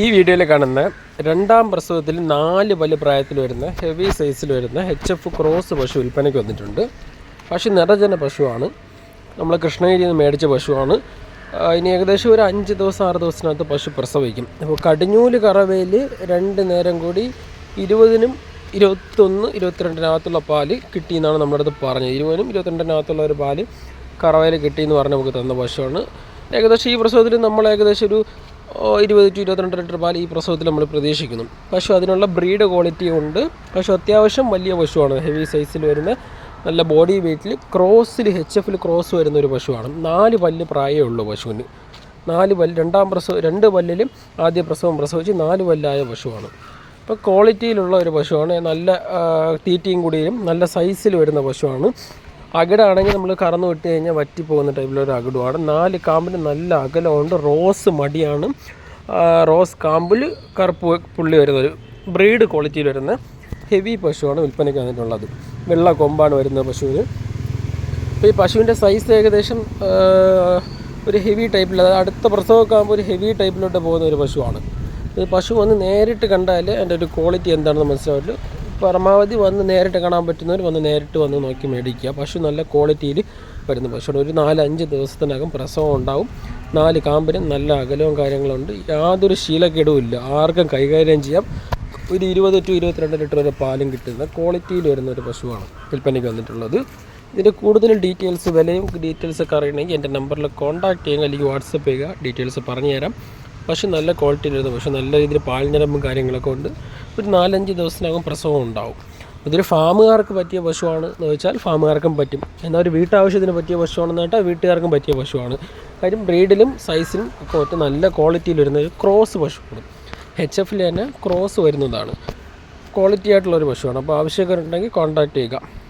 ഈ വീഡിയോയിൽ കാണുന്ന രണ്ടാം പ്രസവത്തിൽ നാല് പല്ല് പ്രായത്തിൽ വരുന്ന ഹെവി സൈസിൽ വരുന്ന എച്ച് എഫ് ക്രോസ് പശു വിൽപ്പനയ്ക്ക് വന്നിട്ടുണ്ട്. പശു നിറജന പശുവാണ്. നമ്മൾ കൃഷ്ണഗിരിയിൽ നിന്ന് മേടിച്ച പശുവാണ്. ഇനി ഏകദേശം ഒരു അഞ്ച് ദിവസം ആറ് ദിവസത്തിനകത്ത് പശു പ്രസവിക്കും. അപ്പോൾ കടിഞ്ഞൂൽ കറവയിൽ രണ്ട് നേരം കൂടി ഇരുപതിനും ഇരുപത്തൊന്ന് ഇരുപത്തിരണ്ടിനകത്തുള്ള പാൽ കിട്ടിയെന്നാണ് നമ്മുടെ അടുത്ത് പറഞ്ഞത്. ഇരുപതിനും ഇരുപത്തിരണ്ടിനകത്തുള്ള ഒരു പാൽ കറവയിൽ കിട്ടിയെന്ന് പറഞ്ഞ് നമുക്ക് തന്ന പശുവാണ്. ഏകദേശം ഈ പ്രസവത്തിൽ നമ്മൾ ഏകദേശം ഒരു ഇരുപത് ടു ഇരുപത്തിരണ്ട് ലിറ്റർ പാൽ ഈ പ്രസവത്തിൽ നമ്മൾ പ്രതീക്ഷിക്കുന്നു. പശു അതിനുള്ള ബ്രീഡ് ക്വാളിറ്റി ഉണ്ട്. പശു അത്യാവശ്യം വലിയ പശുവാണ്. ഹെവി സൈസിൽ വരുന്ന നല്ല ബോഡി വെയ്റ്റിൽ ക്രോസിൽ എച്ച് എഫിൽ ക്രോസ് വരുന്ന ഒരു പശുവാണ്. നാല് പല്ല് പ്രായമേ ഉള്ളൂ പശുവിന്. നാല് പല്ല് രണ്ടാം പ്രസവം രണ്ട് പല്ലിലും ആദ്യ പ്രസവം പ്രസവിച്ച് നാല് പല്ലായ പശുവാണ്. അപ്പോൾ ക്വാളിറ്റിയിലുള്ള ഒരു പശുവാണ്. നല്ല തീറ്റയും കുടിയും നല്ല സൈസിൽ വരുന്ന പശുവാണ്. അകിടാണെങ്കിൽ നമ്മൾ കറന്നു വിട്ട് കഴിഞ്ഞാൽ വറ്റിപ്പോകുന്ന ടൈപ്പിലൊരു അകിടുമാണ് നാല് കാമ്പിന് നല്ല അകലമുണ്ട്. റോസ് മടിയാണ്. റോസ് കാമ്പിൽ കറുപ്പ് പുള്ളി വരുന്ന ഒരു ബ്രീഡ് ക്വാളിറ്റിയിൽ വരുന്ന ഹെവി പശുവാണ് വിൽപ്പനയ്ക്ക് വന്നിട്ടുള്ളത്. വെള്ള കൊമ്പാണ് വരുന്ന പശുവിന് അപ്പോൾ ഈ പശുവിന്റെ സൈസ് ഏകദേശം ഒരു ഹെവി ടൈപ്പിൽ അടുത്ത പ്രസവമൊക്കെ ആകുമ്പോൾ ഒരു ഹെവി ടൈപ്പിലോട്ട് പോകുന്ന ഒരു പശുവാണ്. പശു വന്ന് നേരിട്ട് കണ്ടാൽ അതിന്റെ ഒരു ക്വാളിറ്റി എന്താണെന്ന് മനസ്സിലാവില്ല. പരമാവധി വന്ന് നേരിട്ട് കാണാൻ പറ്റുന്നവർ വന്ന് നേരിട്ട് വന്ന് നോക്കി മേടിക്കുക. പശു നല്ല ക്വാളിറ്റിയിൽ വരുന്ന. പശുവാണ് ഒരു നാലഞ്ച് ദിവസത്തിനകം പ്രസവം ഉണ്ടാവും. നാല് കാമ്പിനും നല്ല അകലവും കാര്യങ്ങളുണ്ട്. യാതൊരു ശീലക്കേടും ഇല്ല. ആർക്കും കൈകാര്യം ചെയ്യാം. ഒരു ഇരുപത് ടു ഇരുപത്തിരണ്ട് ലിറ്റർ വരെ പാലും കിട്ടുന്ന ക്വാളിറ്റിയിൽ വരുന്ന ഒരു പശുവാണ് വിൽപ്പനയ്ക്ക് വന്നിട്ടുള്ളത്. ഇതിന്റെ കൂടുതൽ ഡീറ്റെയിൽസ് വിലയും ഡീറ്റെയിൽസ് ഒക്കെ അറിയണമെങ്കിൽ എന്റെ നമ്പറിൽ കോൺടാക്ട് ചെയ്യുക അല്ലെങ്കിൽ വാട്സപ്പ് ചെയ്യുക. ഡീറ്റെയിൽസ് പറഞ്ഞു തരാം പശു നല്ല ക്വാളിറ്റിയിൽ വരുന്ന പശു നല്ല രീതിയിൽ പാൽ ഞരമ്പും കാര്യങ്ങളൊക്കെ ഉണ്ട്. ഒരു നാലഞ്ച് ദിവസത്തിനകം പ്രസവം ഉണ്ടാവും. ഇതൊരു ഫാമുകാർക്ക് പറ്റിയ പശുവാണ് എന്ന് വെച്ചാൽ ഫാമുകാർക്കും പറ്റും. എന്നാൽ ഒരു വീട്ടാവശ്യത്തിന് പറ്റിയ പശുവാണെന്ന് കേട്ടാൽ വീട്ടുകാർക്കും പറ്റിയ പശുവാണ്. കാര്യം ബ്രീഡിലും സൈസിലും ഒക്കെ ഒറ്റ നല്ല ക്വാളിറ്റിയിൽ വരുന്ന ഒരു ക്രോസ് പശുവാണ് എച്ച് എഫിൽ തന്നെ ക്രോസ് വരുന്നതാണ്. ക്വാളിറ്റി ആയിട്ടുള്ള ഒരു പശുവാണ്. അപ്പോൾ ആവശ്യക്കാരുണ്ടെങ്കിൽ കോൺടാക്റ്റ് ചെയ്യുക.